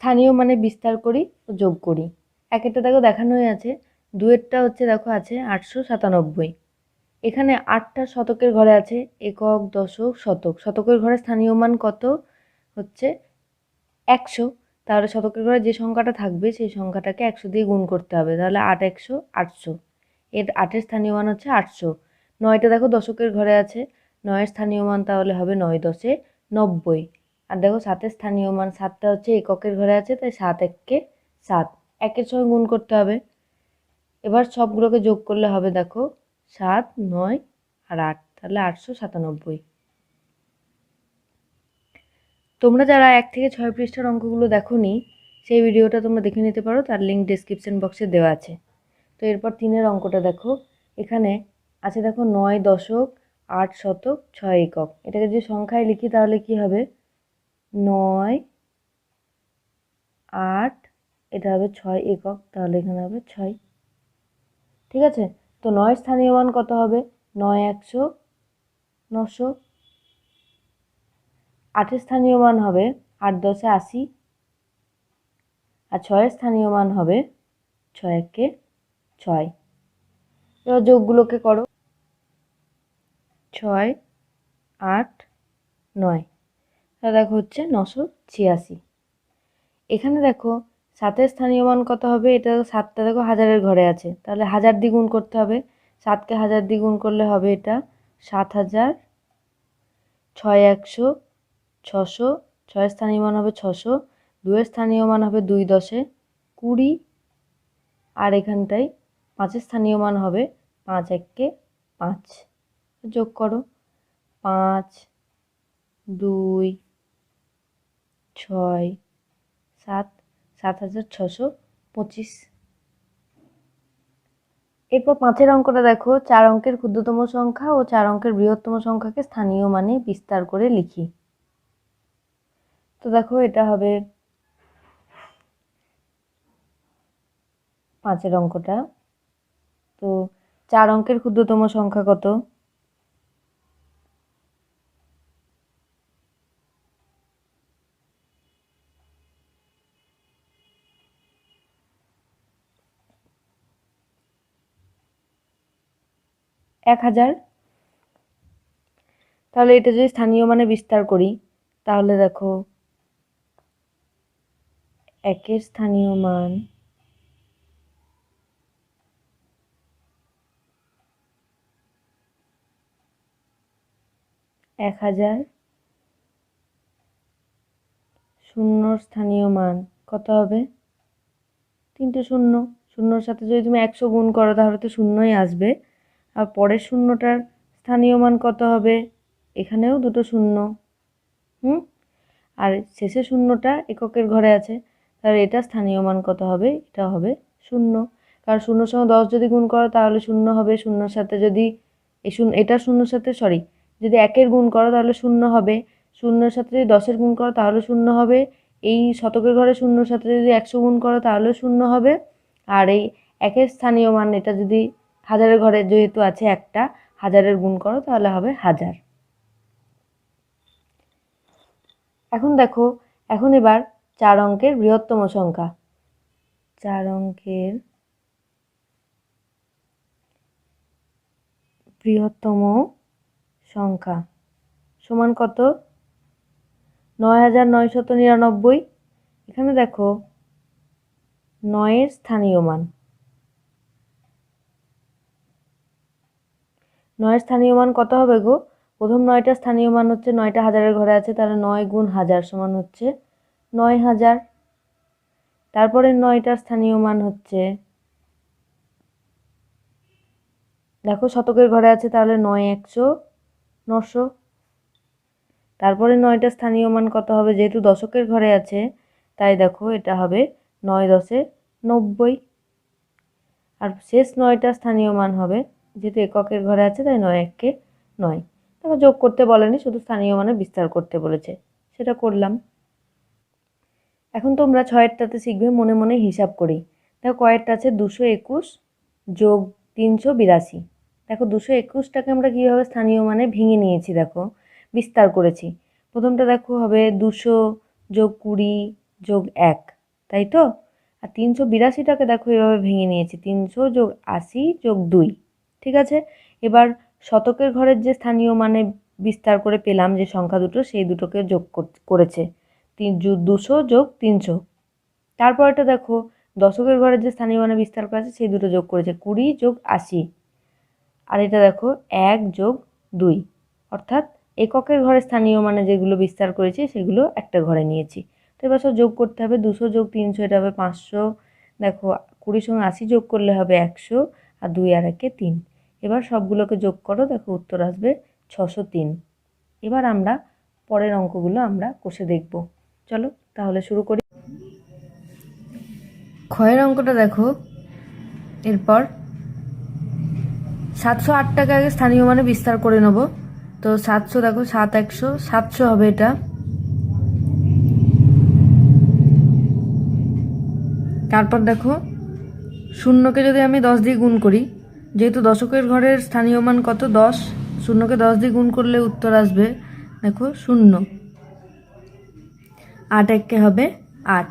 স্থানীয় মানে বিস্তার করি ও যোগ করি। একেরটা দেখো দেখানোই আছে, দুয়েরটা হচ্ছে দেখো আছে আটশো সাতানব্বই। এখানে আটটা শতকের ঘরে আছে একক দশক শতক। শতকের ঘরে স্থানীয় মান কত? হচ্ছে একশো। তাহলে শতকের ঘরে যে সংখ্যাটা থাকবে, সেই সংখ্যাটাকে একশো দিয়ে গুণ করতে হবে। তাহলে আট একশো, আটশো। এর আটের স্থানীয় মান হচ্ছে আটশো। নয়টা দেখো দশকের ঘরে আছে, নয়ের স্থানীয় মান তাহলে হবে নয় দশে নব্বই। আর দেখো সাতের স্থানীয় মান, সাতটা হচ্ছে এককের ঘরে আছে, তাই সাত এককে সাত। একের সঙ্গে গুণ করতে হবে। এবার সবগুলোকে যোগ করলে হবে দেখো সাত, নয় আর আট, তাহলে আটশো সাতানব্বই। তোমরা যারা এক থেকে ছয় পৃষ্ঠার অঙ্কগুলো দেখোনি, সেই ভিডিওটা তোমরা দেখে নিতে পারো, তার লিঙ্ক ডিসক্রিপশন বক্সে দেওয়া আছে। তো এরপর তিনের অঙ্কটা দেখো। এখানে আছে দেখো নয় দশক, আট শতক, ছয় একক। এটাকে যদি সংখ্যায় লিখি তাহলে কি হবে? নয়, আট, এটা হবে ছয় একক, তাহলে এখানে হবে ছয়। ঠিক আছে? তো নয় স্থানীয় মান কত হবে? নয় একশো নশো। আটের স্থানীয় মান হবে আট দশে আশি। আর ছয়ের স্থানীয় মান হবে ছয় একে ছয়। এবার যোগগুলোকে করো। ছয়, আট, নয়। দেখো হচ্ছে নশো ছিয়াশি। এখানে দেখো সাতের স্থানীয় মান কত হবে? এটা সাতটা দেখো হাজারের ঘরে আছে। তাহলে হাজার দ্বিগুণ করতে হবে। সাতকে হাজার দ্বিগুণ করলে হবে এটা সাত হাজার ছয় একশো ছশো। ছয়ের স্থানীয় মান হবে ছশো। দুয়ের স্থানীয় মান হবে দুই দশে কুড়ি। আর এখানটায় পাঁচের স্থানীয় মান হবে পাঁচ এককে পাঁচ। যোগ করো। পাঁচ, দুই ছয়, সাত সাত হাজার ছশো পঁচিশ। এরপর পাঁচের অঙ্কটা দেখো, চার অঙ্কের ক্ষুদ্রতম সংখ্যা ও চার অঙ্কের বৃহত্তম সংখ্যাকে স্থানীয় মানে বিস্তার করে লিখি। তো দেখো, এটা হবে পাঁচের অঙ্কটা। তো চার অঙ্কের ক্ষুদ্রতম সংখ্যা কত? এক হাজার। তাহলে এটা যদি স্থানীয় মানে বিস্তার করি, তাহলে দেখো, একের স্থানীয় মান এক হাজার। শূন্যর স্থানীয় মান কত হবে? তিনটে শূন্য। শূন্যর সাথে যদি তুমি একশো গুণ করো, তাহলে তো শূন্যই আসবে। আর পরের শূন্যটার স্থানীয় মান কত হবে? এখানেও দুটো শূন্য। হুম? আর শেষে শূন্যটা এককের ঘরে আছে, তাহলে এটা স্থানীয় মান কত হবে? এটা হবে শূন্য। কারণ শূন্যর সঙ্গে দশ যদি গুণ করো, তাহলে শূন্য হবে, শূন্যর সাথে যদি এই শূন্য, এটা শূন্যর সাথে সরি যদি একের গুণ করো, তাহলে শূন্য হবে। শূন্যর সাথে যদি দশের গুণ করো, তাহলে শূন্য হবে। এই শতকের ঘরে শূন্যর সাথে যদি একশো গুণ করো তাহলেও শূন্য হবে। আর এই একের স্থানীয় মান, এটা যদি হাজারের ঘরে যেহেতু আছে একটা, হাজারের গুণ করো, তাহলে হবে হাজার। এখন দেখো, এখন এবার চার অঙ্কের বৃহত্তম সংখ্যা। চার অঙ্কের বৃহত্তম সংখ্যা সমান কত? নয় হাজার নয়শত নিরানব্বই। এখানে দেখো, নয়ের স্থানীয় মান। নয়ের স্থানীয় মান কত হবে গো? প্রথম নয়টা স্থানীয় মান হচ্ছে নয়টা হাজারের ঘরে আছে, তাহলে নয় গুণ হাজার সমান হচ্ছে নয় হাজার। তারপরে নয়টার স্থানীয় মান হচ্ছে, দেখো শতকের ঘরে আছে, তাহলে নয় একশো নশো। তারপরে নয়টা স্থানীয় মান কত হবে? যেহেতু দশকের ঘরে আছে, তাই দেখো এটা হবে নয় দশে নব্বই। আর শেষ নয়টা স্থানীয় মান হবে যেহেতু এককের ঘরে আছে, তাই নয় এককে নয়। দেখো যোগ করতে বলেনি, শুধু স্থানীয় মানে বিস্তার করতে বলেছে। সেটা করলাম। এখন তোমরা ছয়েরটাতে শিখবে, মনে মনে হিসাব করি। দেখো কয়েকটা আছে দুশো একুশ যোগ তিনশো বিরাশি। দেখো দুশো একুশটাকে আমরা কীভাবে স্থানীয় মানে ভেঙে নিয়েছি, দেখো। বিস্তার করেছি। প্রথমটা দেখো হবে দুশো যোগ কুড়ি যোগ এক, তাই তো? আর তিনশো বিরাশিটাকে দেখো এভাবে ভেঙে নিয়েছি। তিনশো যোগ আশি যোগ দুই। ঠিক আছে? এবার শতকের ঘরের যে স্থানীয় মানে বিস্তার করে পেলাম যে সংখ্যা দুটো, সেই দুটোকে যোগ কর- করেছে। তিন দুশো যোগ তিনশো। তারপরটা দেখো, দশকের ঘরের যে স্থানীয় মানে বিস্তার করা আছে, সেই দুটো যোগ করেছে কুড়ি যোগ আশি। আর এটা দেখো, এক যোগ দুই। অর্থাৎ এককের ঘরে স্থানীয় মানে যেগুলো বিস্তার করেছি, সেগুলো একটা ঘরে নিয়েছি। তো এবার সব যোগ করতে হবে, দুশো যোগ তিনশো, এটা হবে পাঁচশো। দেখো কুড়ির সঙ্গে আশি যোগ করলে হবে একশো। আর দুই আর একে তিন। এবার সবগুলোকে যোগ করো, দেখো উত্তর আসবে ছশো তিন। এবার আমরা পরের অঙ্কগুলো আমরা কষে দেখব। চলো তাহলে শুরু করি। ক্ষয়ের অঙ্কটা দেখো। এরপর সাতশো আট টাকা আগে স্থানীয় মানে বিস্তার করে নেব। তো সাতশো দেখো, সাত একশো, সাতশো হবে এটা। তারপর দেখো শূন্যকে যদি আমি দশ দিয়ে গুণ করি, যেহেতু দশকের ঘরের স্থানীয় মান কত? দশ। শূন্যকে দশ দিয়ে গুণ করলে উত্তর আসবে, দেখো, শূন্য। আট এককে হবে আট।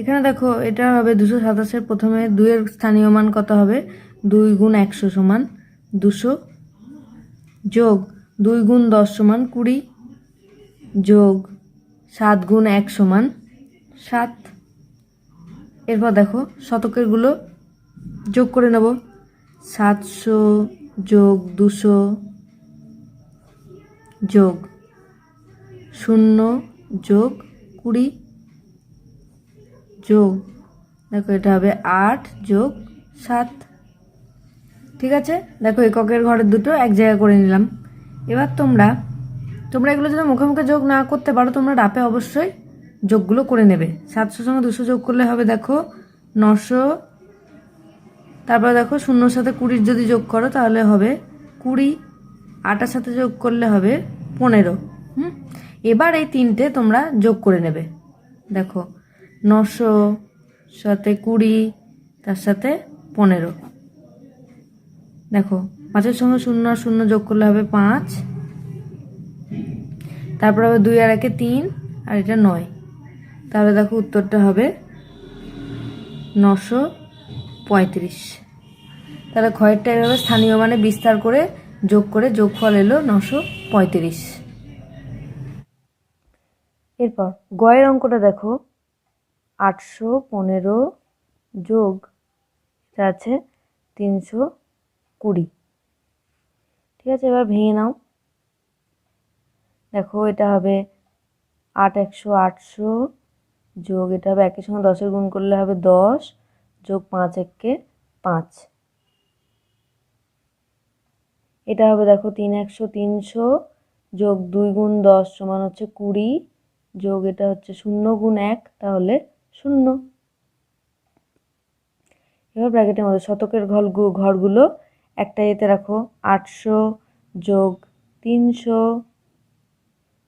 এখানে দেখো, এটা হবে দুশো সাতাশের প্রথমে দুইয়ের স্থানীয় মান কত হবে? দুই গুণ একশো সমান দুশো যোগ দুই গুণ দশ সমান কুড়ি যোগ সাত গুণ এক সমান সাত। এরপর দেখো শতকেরগুলো যোগ করে নেব। সাতশো যোগ দুশো যোগ শূন্য যোগ কুড়ি যোগ। দেখো এটা হবে আট যোগ সাত। ঠিক আছে? দেখো এককের ঘরের দুটো এক জায়গা করে নিলাম। এবার তোমরা তোমরা এগুলো যদি মুখে মুখে যোগ না করতে পারো, তোমরা ডাপে অবশ্যই যোগগুলো করে নেবে। সাতশোর সঙ্গে দুশো যোগ করলে হবে, দেখো, নশো। তারপরে দেখো, শূন্যর সাথে কুড়ির যদি যোগ করো, তাহলে হবে কুড়ি। আটার সাথে যোগ করলে হবে পনেরো। হুম? এবার এই তিনটে তোমরা যোগ করে নেবে। দেখো, নশো সাথে কুড়ি, তার সাথে পনেরো। দেখো, পাঁচের সঙ্গে শূন্য আর শূন্য যোগ করলে হবে পাঁচ। তারপর হবে দুই আর একে তিন, আর এটা নয়। তাহলে দেখো উত্তরটা হবে নশো পঁয়ত্রিশ। তাহলে ক্ষয়েরটা এভাবে স্থানীয় মানে বিস্তার করে যোগ করে যোগফল এলো নশো পঁয়ত্রিশ। এরপর গয়ের অঙ্কটা দেখো। আটশো পনেরো যোগ আছে তিনশো কুড়ি। ঠিক আছে, এবার ভেঙে নাও। দেখো, এটা হবে আট একশো আটশো যোগ এটা হবে একের সঙ্গে দশের গুণ করলে হবে দশ, যোগ পাঁচ এককে পাঁচ। এটা হবে দেখো তিন একশো তিনশো, যোগ দুই গুণ দশ সমান হচ্ছে কুড়ি, যোগ এটা হচ্ছে শূন্য গুণ এক, তাহলে শূন্য। এবার ব্র্যাকেটের মধ্যে শতকের ঘর ঘরগুলো একটা এতে রাখো, আটশো যোগ তিনশো,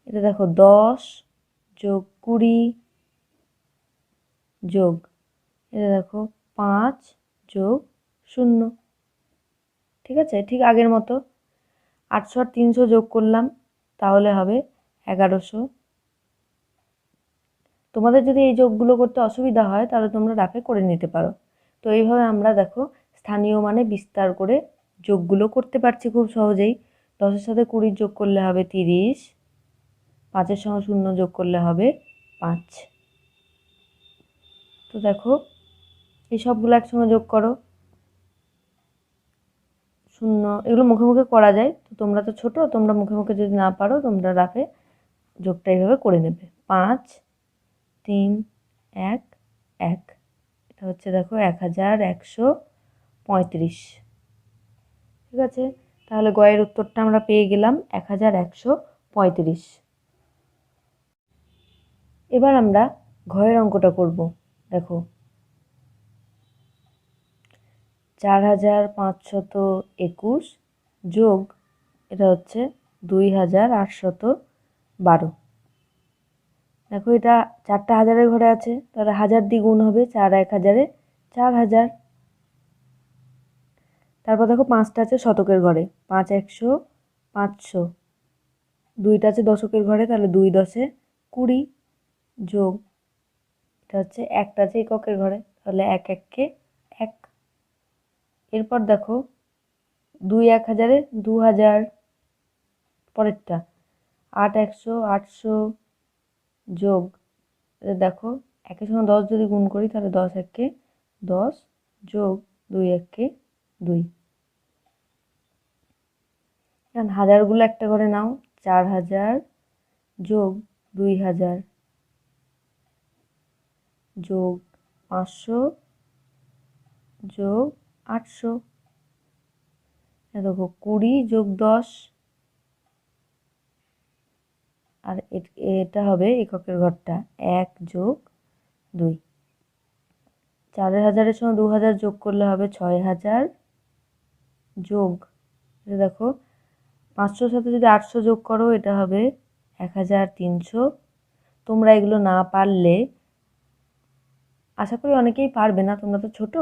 এটা দেখো দশ, যোগ কুড়ি যোগ। এটা দেখো, পাঁচ যোগ শূন্য। ঠিক আছে? ঠিক আগের মতো। আটশো আর তিনশো যোগ করলাম, তাহলে হবে এগারোশো। তোমাদের যদি এই যোগগুলো করতে অসুবিধা হয়, তাহলে তোমরা রাফে করে নিতে পারো। তো এইভাবে আমরা দেখো স্থানীয় মানে বিস্তার করে যোগগুলো করতে পারছি খুব সহজেই। দশের সাথে কুড়ির যোগ করলে হবে তিরিশ, পাঁচের সঙ্গে শূন্য যোগ করলে হবে পাঁচ। তো দেখো, এই সবগুলো একসঙ্গে যোগ করো। শূন্য, এগুলো মুখে মুখে করা যায়। তো তোমরা তো ছোটো, তোমরা মুখে মুখে যদি না পারো, তোমরা রাফে যোগটা এইভাবে করে নেবে। পাঁচ, তিন, এক এক। এটা হচ্ছে দেখো এক হাজার একশো পঁয়ত্রিশ। ঠিক আছে? তাহলে গয়ের উত্তরটা আমরা পেয়ে গেলাম এক হাজার একশো পঁয়ত্রিশ। এবার আমরা ঘয়ের অঙ্কটা করব। দেখো। চার হাজার পাঁচশত একুশ যোগ এটা হচ্ছে দুই হাজার আটশত বারো। দেখো এটা চারটা হাজারের ঘরে আছে, তাহলে হাজার দিয়ে গুণ হবে চার, এক হাজারে চার হাজার। তারপর দেখো পাঁচটা আছে শতকের ঘরে, পাঁচ একশো, পাঁচশো। দুইটা আছে দশকের ঘরে, তাহলে দুই দশে কুড়ি যোগ এটা হচ্ছে একটা আছে এককের ঘরে, তাহলে এক এককে এক। এরপর দেখো, দুই এক হাজারে দু হাজার পরেরটা, আট একশো, আটশো যোগ। দেখো, একের সঙ্গে দশ যদি গুণ করি, তাহলে দশ এককে দশ যোগ দুই এককে দুই। এখন হাজারগুলো একটা করে নাও, চার হাজার যোগ দুই হাজার। যোগ পাঁচশো, যোগ আটশো। দেখো, কুড়ি যোগ দশ। আর এট- হবে এককের ঘরটা, এক যোগ দুই। চার হাজারের সঙ্গে দু হাজার যোগ করলে হবে ছয় হাজার যোগ। দেখো, পাঁচশোর সাথে যদি আটশো যোগ করো, এটা হবে এক হাজার তিনশো। তোমরা এগুলো না পারলে আশা করি অনেকেই পারবে না, তোমরা তো ছোট,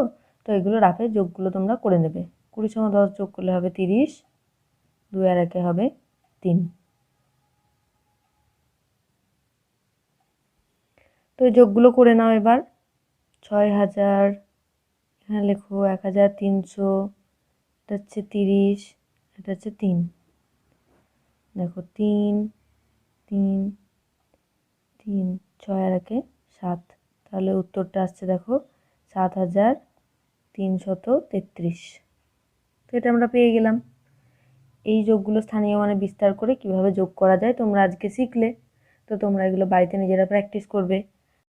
তো এগুলো রাফে যোগগুলো তোমরা করে নেবে। কুড়ির সঙ্গে দশ যোগ করলে হবে তিরিশ, দুই আর একে হবে তিন। তো এই যোগগুলো করে নাও এবার। ছয় হাজার, এখানে লেখো এক হাজার তিনশো, এটা হচ্ছে তিরিশ, এটা হচ্ছে তিন। দেখো তিন তিন তিন, ছয় আর একে সাত। তাহলে উত্তরটা আসছে দেখো, সাত হাজার তিনশত তেত্রিশ। তো এটা আমরা পেয়ে গেলাম। এই যোগগুলো স্থানীয় মানে বিস্তার করে কীভাবে যোগ করা যায় তোমরা আজকে শিখলে। তো তোমরা এগুলো বাড়িতে নিজেরা প্র্যাকটিস করবে।